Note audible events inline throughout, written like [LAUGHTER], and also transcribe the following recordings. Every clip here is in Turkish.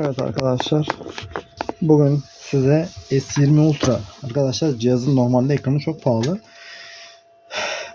Evet arkadaşlar. Bugün size S20 Ultra. Arkadaşlar cihazın normalde ekranı çok pahalı.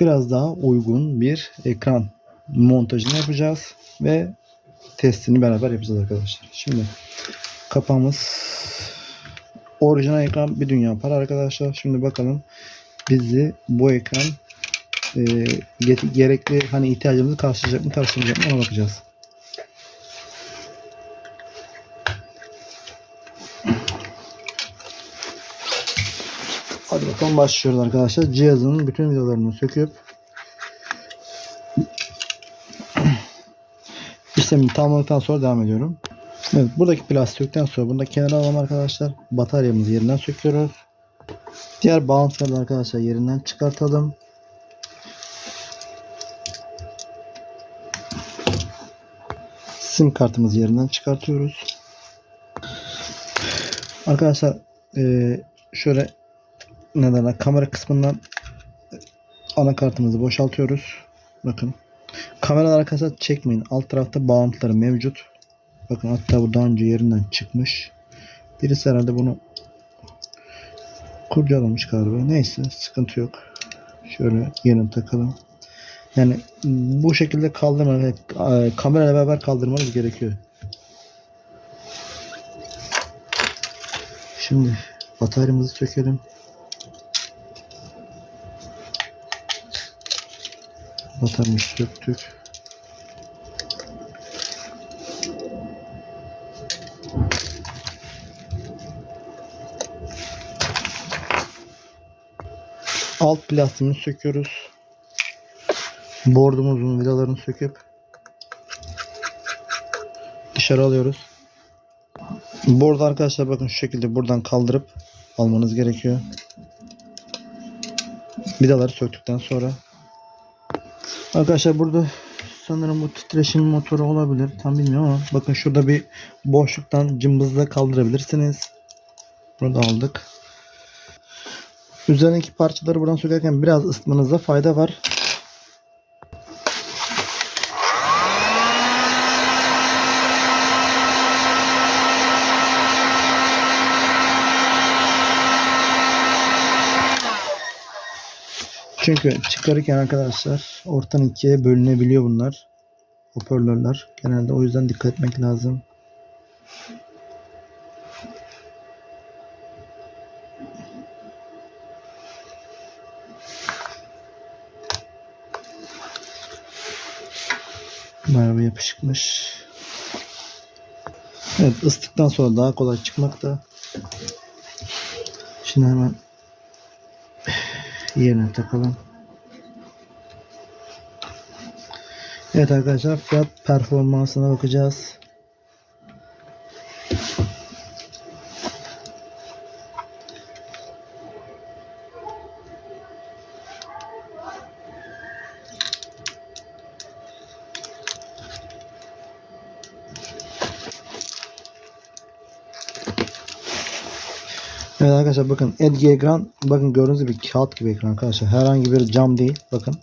Biraz daha uygun bir ekran montajını yapacağız. Ve testini beraber yapacağız arkadaşlar. Şimdi kapağımız orijinal ekran bir dünya para arkadaşlar. Şimdi bakalım bizi bu ekran e, ge- gerekli hani ihtiyacımızı karşılayacak mı karşılayacak mı ona bakacağız. Bakalım başlıyoruz arkadaşlar. Cihazın bütün vidalarını söküp işlemini tamamladıktan sonra devam ediyorum. Evet, buradaki plastikten sonra bunu da kenara alalım arkadaşlar. Bataryamızı yerinden söküyoruz. Diğer bağıntıları da arkadaşlar yerinden çıkartalım. Sim kartımızı yerinden çıkartıyoruz. Arkadaşlar şöyle ne derler kamera kısmından anakartımızı boşaltıyoruz. Bakın. Kameralar arkadaşlar çekmeyin. Alt tarafta bağıntıları mevcut. Bakın hatta bu daha önce yerinden çıkmış. Birisi herhalde bunu kurcalamış galiba. Neyse sıkıntı yok. Şöyle yerine takalım. Yani bu şekilde kaldırmanız, e, kamerayla beraber kaldırmanız gerekiyor. Şimdi bataryamızı sökelim. Bataryamızı söktük. Alt plastiğini söküyoruz. Bordumuzun vidalarını söküp dışarı alıyoruz. Bordu arkadaşlar bakın şu şekilde buradan kaldırıp almanız gerekiyor. Vidaları söktükten sonra. Arkadaşlar burada sanırım bu titreşim motoru olabilir. Tam bilmiyorum ama bakın şurada bir boşluktan cımbızla kaldırabilirsiniz. Bunu da aldık. Üzerindeki parçaları buradan sökerken biraz ısıtmanızda fayda var. Çünkü çıkarırken arkadaşlar ortadan ikiye bölünebiliyor bunlar. Hoparlörler. Genelde o yüzden dikkat etmek lazım. Bayağı yapışıkmış. Evet ısıttıktan sonra daha kolay çıkmakta. Şimdi hemen yerine takalım. Evet arkadaşlar fiyat performansına bakacağız. Evet arkadaşlar bakın LG ekran bakın gördüğünüz gibi kağıt gibi ekran arkadaşlar. Herhangi bir cam değil. Bakın.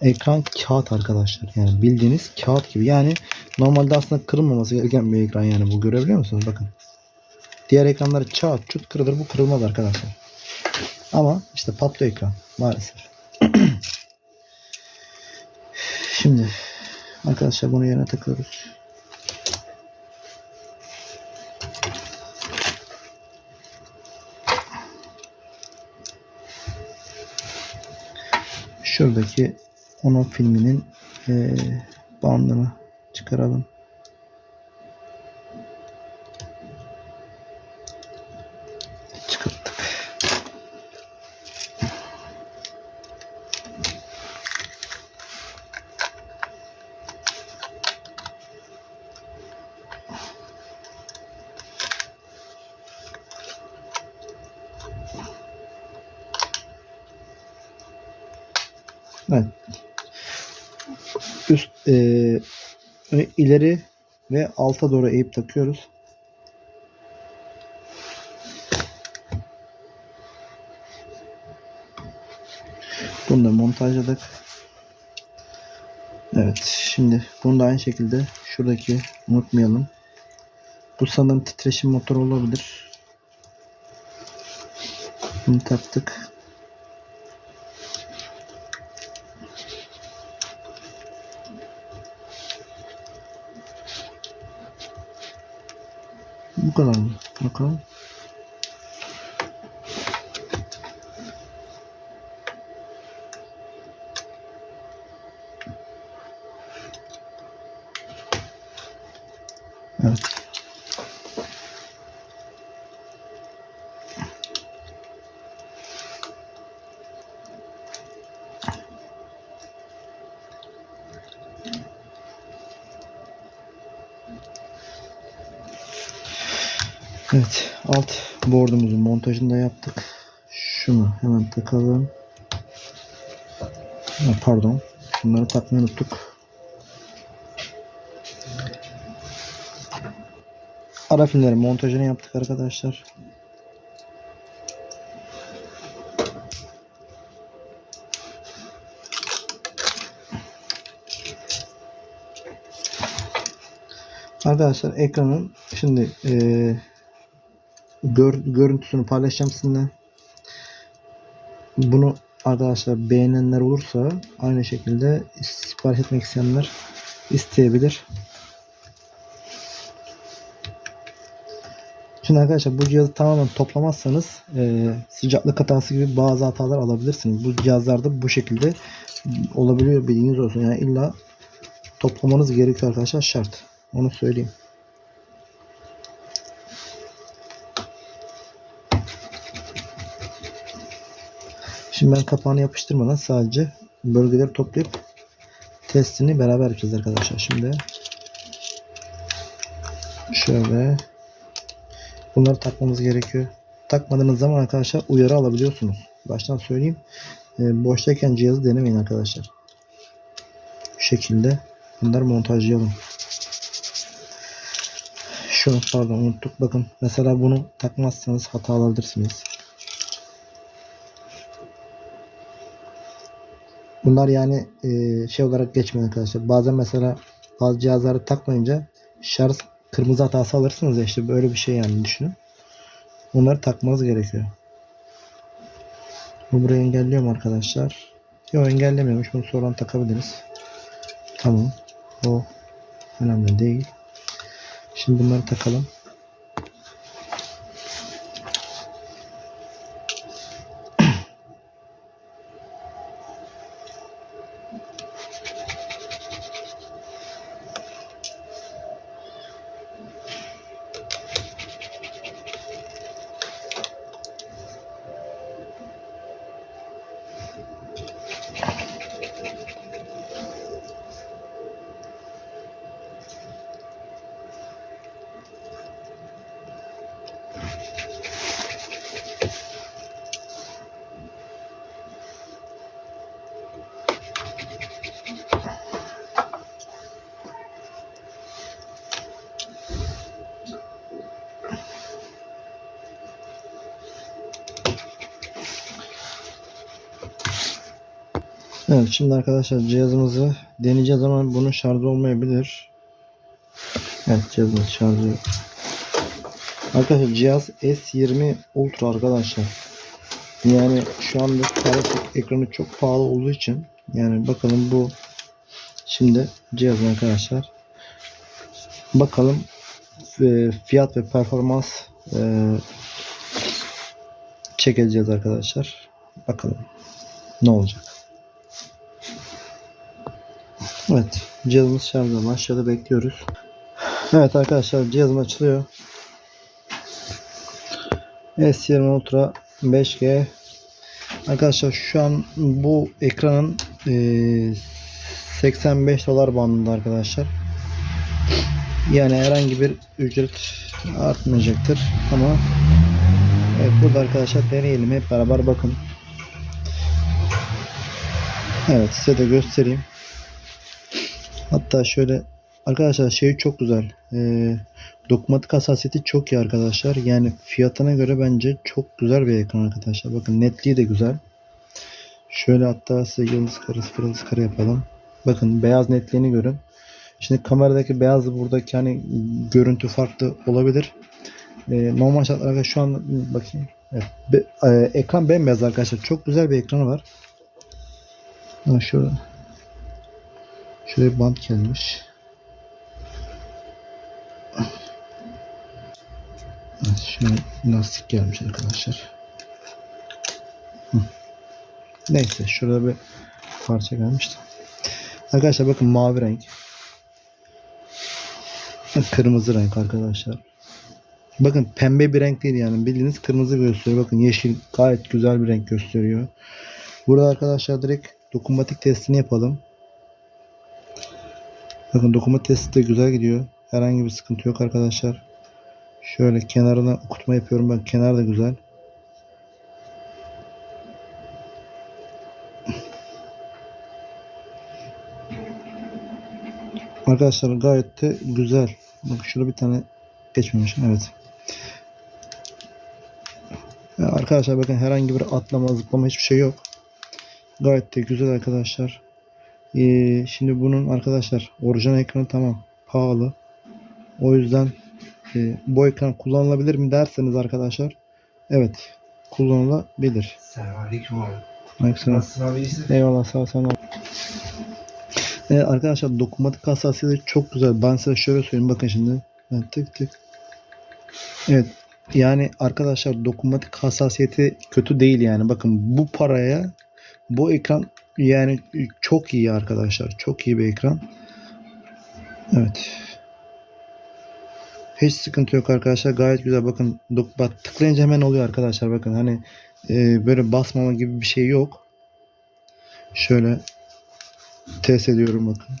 Ekran kağıt arkadaşlar. Yani bildiğiniz kağıt gibi. Yani normalde aslında kırılmaması gereken bir ekran yani bu görebiliyor musunuz? Bakın. Diğer ekranları çat çut kırılır. Bu kırılmaz arkadaşlar. Ama işte patlıyor ekran maalesef. [CLEARS THROAT] Şimdi arkadaşlar bunu yerine takıyoruz. Şuradaki onun filminin eee bandını çıkaralım. Evet. Üst ö- ileri ve alta doğru eğip takıyoruz. Bunu da montajladık. Evet. Şimdi bunu da aynı şekilde şuradaki unutmayalım. Bu sanırım titreşim motoru olabilir. Bunu taktık. Bu kadar Evet, alt board'umuzun montajını da yaptık. Şunu hemen takalım. Ha, pardon. Bunları takmayı unuttuk. Ara filmlerin montajını yaptık arkadaşlar. Arkadaşlar ekranın şimdi eee gör, görüntüsünü paylaşacağım sizinle. Bunu arkadaşlar beğenenler olursa aynı şekilde sipariş etmek isteyenler isteyebilir. Şimdi arkadaşlar bu cihazı tamamen toplamazsanız e, sıcaklık hatası gibi bazı hatalar alabilirsiniz. Bu cihazlarda bu şekilde olabiliyor bilginiz olsun. Yani illa toplamanız gerekiyor arkadaşlar şart. Onu söyleyeyim. Şimdi ben kapağını yapıştırmadan sadece bölgeleri toplayıp testini beraber yapacağız arkadaşlar. Şimdi şöyle bunları takmamız gerekiyor. Takmadığınız zaman arkadaşlar uyarı alabiliyorsunuz. Baştan söyleyeyim. E, boştayken cihazı denemeyin arkadaşlar. Bu şekilde bunları montajlayalım. Şunu pardon unuttuk. Bakın mesela bunu takmazsanız hata alabilirsiniz. Bunlar yani e, şey olarak geçmiyor arkadaşlar. Bazen mesela bazı cihazları takmayınca şarj kırmızı hatası alırsınız ya işte böyle bir şey yani düşünün. Bunları takmanız gerekiyor. Bu burayı engelliyor mu arkadaşlar? Yok engellemiyormuş. Bunu sonradan takabiliriz. Tamam. O önemli değil. Şimdi bunları takalım. Evet şimdi arkadaşlar cihazımızı deneyeceğiz ama bunun şarjı olmayabilir. Evet cihazımız şarjı. Arkadaşlar cihaz S20 Ultra arkadaşlar. Yani şu anda taraflık ekranı çok pahalı olduğu için yani bakalım bu şimdi cihazın arkadaşlar bakalım e, fiyat ve performans e, çekeceğiz arkadaşlar. Bakalım ne olacak. Evet. Cihazımız şarjda. Aşağıda bekliyoruz. Evet arkadaşlar cihazım açılıyor. S20 Ultra 5G Arkadaşlar şu an bu ekranın e, 85 dolar bandında arkadaşlar. Yani herhangi bir ücret artmayacaktır ama evet burada arkadaşlar deneyelim hep beraber bakın. Evet size de göstereyim. Hatta şöyle arkadaşlar şey çok güzel. Ee, dokunmatik hassasiyeti çok iyi arkadaşlar. Yani fiyatına göre bence çok güzel bir ekran arkadaşlar. Bakın netliği de güzel. Şöyle hatta size yıldız kare sıfır yıldız kare yapalım. Bakın beyaz netliğini görün. Şimdi kameradaki beyazla buradaki hani görüntü farklı olabilir. Ee, normal şartlarda şu an bakayım. Evet, be- e, ekran bembeyaz arkadaşlar. Çok güzel bir ekranı var. Ha, şurada. Bir bant gelmiş. Evet, Şöyle lastik gelmiş arkadaşlar. Neyse şurada bir parça gelmişti. Arkadaşlar bakın mavi renk. Kırmızı renk arkadaşlar. Bakın pembe bir renk değil yani. Bildiğiniz kırmızı gösteriyor. Bakın yeşil gayet güzel bir renk gösteriyor. Burada arkadaşlar direkt dokunmatik testini yapalım. Bakın dokunmatik testi de güzel gidiyor. Herhangi bir sıkıntı yok arkadaşlar. Şöyle kenarına okutma yapıyorum. Ben kenar da güzel. Arkadaşlar gayet de güzel. Bak şurada bir tane geçmemiş. Evet. Arkadaşlar bakın herhangi bir atlama zıplama hiçbir şey yok. Gayet de güzel arkadaşlar. Ee, şimdi bunun arkadaşlar orijinal ekranı tamam pahalı. O yüzden e, bu ekran kullanılabilir mi derseniz arkadaşlar evet kullanılabilir. Selamünaleyküm abi. Aleykümselam. Nasılsın abi iyisin? Eyvallah sağ ol sen de. Evet arkadaşlar dokunmatik hassasiyeti çok güzel. Ben size şöyle söyleyeyim bakın şimdi. Ben tık tık. Evet yani arkadaşlar dokunmatik hassasiyeti kötü değil yani. Bakın bu paraya bu ekran yani çok iyi arkadaşlar. Çok iyi bir ekran. Evet. Hiç sıkıntı yok arkadaşlar. Gayet güzel. Bakın bak tıklayınca hemen oluyor arkadaşlar. Bakın hani e, böyle basmama gibi bir şey yok. Şöyle test ediyorum bakın.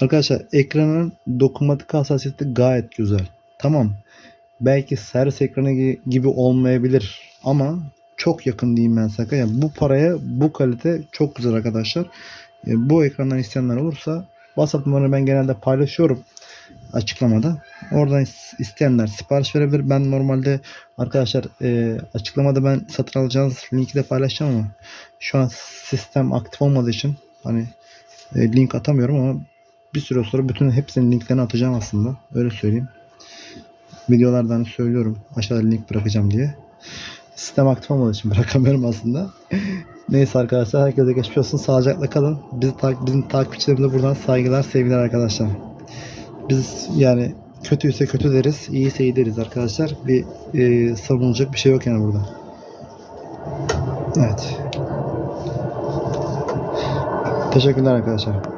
Arkadaşlar ekranın dokunmatik hassasiyeti gayet güzel. Tamam. Belki servis ekranı gi- gibi olmayabilir ama çok yakın diyeyim ben sana. Yani bu paraya bu kalite çok güzel arkadaşlar. E, bu ekrandan isteyenler olursa WhatsApp numaramı ben genelde paylaşıyorum açıklamada. Oradan is- isteyenler sipariş verebilir. Ben normalde arkadaşlar e, açıklamada ben satın alacağınız linki de paylaşacağım ama şu an sistem aktif olmadığı için hani e, link atamıyorum ama bir süre sonra bütün hepsinin linklerini atacağım aslında. Öyle söyleyeyim. Videolardan söylüyorum. Aşağıda link bırakacağım diye. Sistem aktif olmadığı için [LAUGHS] bırakamıyorum aslında. Neyse arkadaşlar herkese geçmiş olsun. Sağlıcakla kalın. Bizi ta- bizim takipçilerimize buradan saygılar, sevgiler arkadaşlar. Biz yani kötüyse kötü deriz, iyiyse iyi deriz arkadaşlar. Bir e, savunulacak bir şey yok yani burada. Evet. Teşekkürler arkadaşlar.